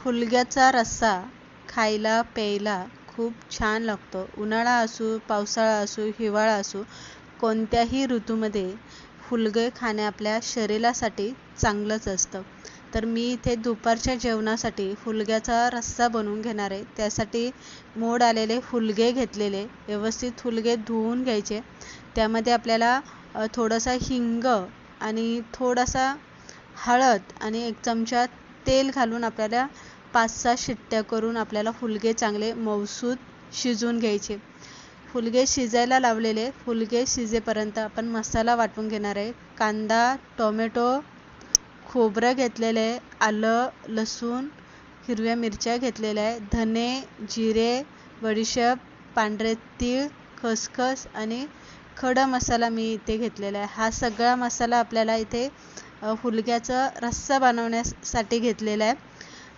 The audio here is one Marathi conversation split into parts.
हुलग्याचा रस्सा खायला प्यायला खूप छान लागतो. उन्हाळा असो पावसाळा असो हिवाळा असो कोणत्याही ऋतूमध्ये फुलगे खाणे आपल्या शरीरासाठी चांगलंच असतं. तर मी इथे दुपारच्या जेवणासाठी फुलग्याचा रस्सा बनवून घेणार आहे. त्यासाठी मोड आलेले फुलगे घेतलेले व्यवस्थित हुलगे धुवून घ्यायचे. त्यामध्ये आपल्याला थोडासा हिंग आणि थोडासा हळद आणि एक चमचा तेल घालून आपल्याला पाच सहा शिट्ट्या करून आपल्याला फुलगे चांगले मऊसूत शिजवून घ्यायचे. फुलगे शिजायला लावलेले फुलगे शिजेपर्यंत आपण मसाला वाटून घेणार आहे. कांदा टोमॅटो खोबरं घेतलेलं आहे आलं लसूण हिरव्या मिरच्या घेतलेल्या आहे धने जिरे बडीशेप पांढरे तीळ खसखस आणि खडा मसाला मी इथे घेतलेला आहे. हा सगळा मसाला आपल्याला इथे फुलग्याचं रस्सा बनवण्यासाठी घेतलेला आहे.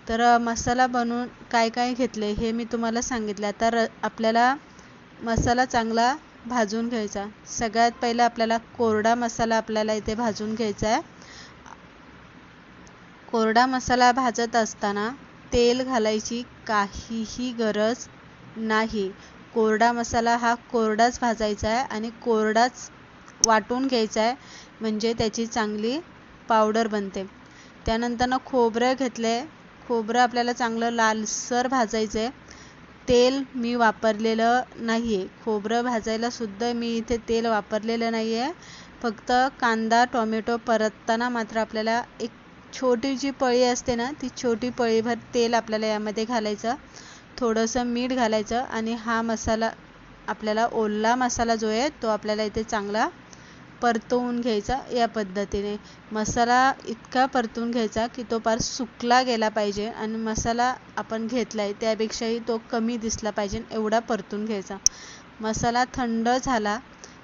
तर मसाला बनवून काय काय घेतले हे मी तुम्हाला सांगितलं. आता र आपल्याला मसाला चांगला भाजून घ्यायचा. सगळ्यात पहिला आपल्याला कोरडा मसाला आपल्याला इथे भाजून घ्यायचा आहे. कोरडा मसाला भाजत असताना तेल घालायची काहीही गरज नाही. कोरडा मसाला हा कोरडाच भाजायचा आहे आणि कोरडाच वाटून घ्यायचा आहे म्हणजे त्याची चांगली पावडर बनते. त्यानंतरनं खोबरं घेतले खोबरं आपल्याला चांगलं लालसर भाजायचं आहे तेल मी वापरलेलं नाही आहे खोबरं भाजायलासुद्धा मी इथे तेल वापरलेलं नाही आहे फक्त कांदा टोमॅटो परतताना मात्र आपल्याला एक छोटी जी पळी असते ना ती छोटी पळीभर तेल आपल्याला यामध्ये घालायचं. थोडंसं मीठ घालायचं आणि हा मसाला आपल्याला ओला मसाला जो आहे तो आपल्याला इथे चांगला परतवून घ्यायचा या पद्धतीने. मसाला इतका परतून घ्यायचा की तो पार सुकला गेला पाहिजे आणि मसाला आपण घेतला आहे त्यापेक्षाही तो कमी दिसला पाहिजे एवढा परतून घ्यायचा. मसाला थंड झाला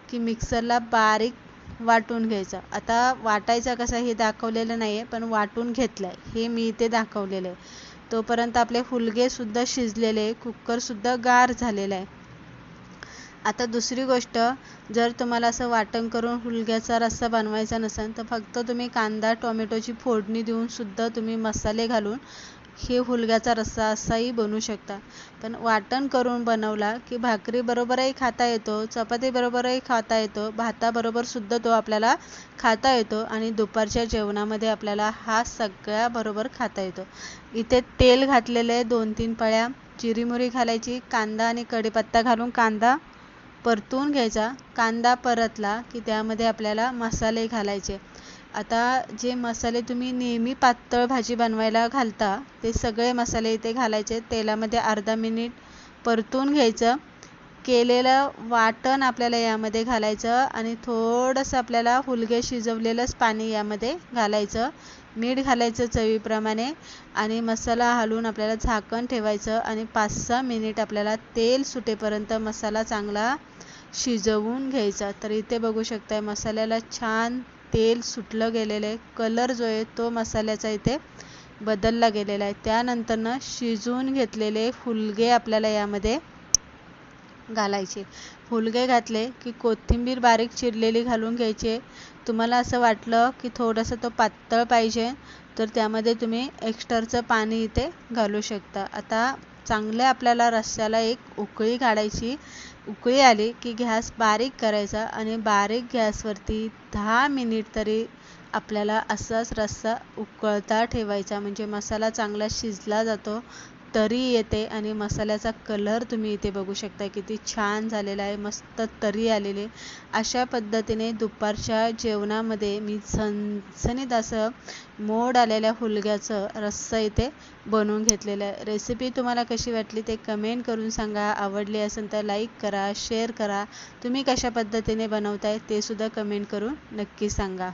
की मिक्सरला बारीक वाटून घ्यायचा. आता वाटायचा कसा हे दाखवलेलं नाही आहे पण वाटून घेतलं आहे हे मी इथे दाखवलेलं आहे तोपर्यंत आपले फुलगेसुद्धा शिजलेले कुक्करसुद्धा गार झालेला आहे. आता दुसरी गोष्ट जर तुम्हाला असं वाटण करून हुलग्याचा रस्सा बनवायचा नसेल तर फक्त तुम्ही कांदा टोमॅटोची फोडणी देऊन सुद्धा तुम्ही मसाले घालून हे हुलग्याचा रस्सा असाही बनवू शकता. पण वाटण करून बनवला की भाकरीबरोबरही खाता येतो चपातीबरोबरही खाता येतो भाताबरोबरसुद्धा तो आपल्याला खाता येतो आणि दुपारच्या जेवणामध्ये आपल्याला हा सगळ्याबरोबर खाता येतो. इथे तेल घातलेले दोन तीन पळ्या चिरीमुरी घालायची कांदा आणि कढीपत्ता घालून कांदा परतून घ्यायचा. कांदा परतला की त्यामध्ये आपल्याला मसाले घालायचे. आता जे मसाले तुम्ही नेहमी पातळ भाजी बनवायला घालता ते सगळे मसाले इथे घालायचे. तेलामध्ये अर्धा मिनिट परतून घ्यायचं. केलेलं वाटण आपल्याला यामध्ये घालायचं आणि थोडंसं आपल्याला हुलगे शिजवलेलंच पाणी यामध्ये घालायचं. मीठ घालायचं चवीप्रमाणे आणि मसाला हलवून आपल्याला झाकण ठेवायचं आणि पाच सहा मिनिट आपल्याला तेल सुटेपर्यंत मसाला चांगला शिजवून घ्यायचा. तर इथे बघू शकताय मसाल्याला छान तेल सुटलं गेलेलं आहे. कलर जो आहे तो मसाल्याचा इथे बदलला गेलेला आहे. त्यानंतरनं शिजवून घेतलेले फुलगे आपल्याला यामध्ये घालायचे. फुलगे घातले की कोथिंबीर बारीक चिरलेली घालून घ्यायचे. तुम्हाला असं वाटलं की थोडंसं तो पातळ पाहिजे तर त्यामध्ये तुम्ही एक्स्ट्राचं पाणी इथे घालू शकता. आता चांगल्या आपल्याला रस्स्याला एक उकळी काढायची. उकळी आली की गॅस बारीक करायचा आणि बारीक गॅसवरती दहा मिनिट तरी आपल्याला असाच रस्सा उकळता ठेवायचा. म्हणजे मसाला चांगला शिजला जातो. तरी येते आणि मसाल्याचा कलर तुम्ही इथे बघू शकता. किती छान झालेला आहे मस्त तरी आलेली अशा पद्धतीने दुपारच्या जेवणामध्ये मी झणझणीत असं मोड आलेल्या हुलग्याचं रस्सा इथे बनवून घेतलेलं आहे. रेसिपी तुम्हाला कशी वाटली ते कमेंट करून सांगा. आवडली असेल तर लाईक करा शेअर करा. तुम्ही कशा पद्धतीने बनवताय ते सुद्धा कमेंट करून नक्की सांगा.